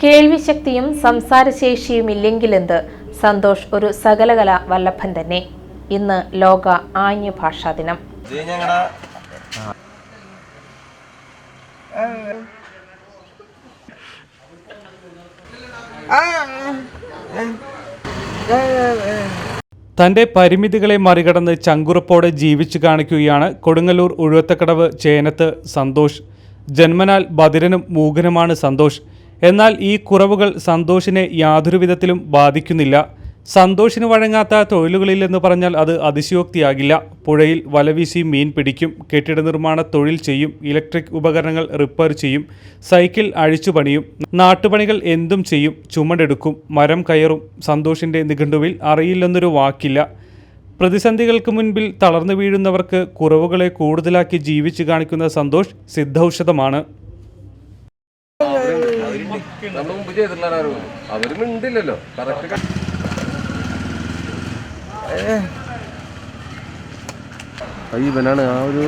കേൾവിശക്തിയും സംസാരശേഷിയും ഇല്ലെങ്കിലെന്ത്? സന്തോഷ് ഒരു സകലകല വല്ലഭൻ തന്നെ. ഇന്ന് ലോക ആംഗ്യ ഭാഷാ ദിനം. തന്റെ പരിമിതികളെ മറികടന്ന് ചങ്കുറപ്പോടെ ജീവിച്ചു കാണിക്കുകയാണ് കൊടുങ്ങല്ലൂർ ഉഴുവത്തക്കടവ് ചേനത്ത് സന്തോഷ്. ജന്മനാൽ ബദിരനും മൂകനുമാണ് സന്തോഷ്. എന്നാൽ ഈ കുറവുകൾ സന്തോഷിനെ യാതൊരു വിധത്തിലും ബാധിക്കുന്നില്ല. സന്തോഷിന് വഴങ്ങാത്ത തൊഴിലുകളില്ലെന്ന് പറഞ്ഞാൽ അത് അതിശയോക്തിയാകില്ല. പുഴയിൽ വലവീശി മീൻ പിടിക്കും കെട്ടിട നിർമ്മാണ തൊഴിൽ ചെയ്യും ഇലക്ട്രിക് ഉപകരണങ്ങൾ റിപ്പയർ ചെയ്യും സൈക്കിൾ അഴിച്ചു പണിയും നാട്ടുപണികൾ എന്തും ചെയ്യും ചുമടെടുക്കും മരം കയറും. സന്തോഷിന്റെ നിഘണ്ടുവിൽ അറിയില്ലെന്നൊരു വാക്കില്ല. പ്രതിസന്ധികൾക്ക് മുൻപിൽ തളർന്നു വീഴുന്നവർക്ക് കുറവുകളെ കൂടുതലാക്കി ജീവിച്ചു കാണിക്കുന്ന സന്തോഷ് സിദ്ധൌഷധമാണ്. നമ്മൾ മുമ്പ് ചെയ്തിട്ടില്ല ആരും അവരും ഉണ്ടില്ലല്ലോ കറക്റ്റ് ഇവനാണ് ആ ഒരു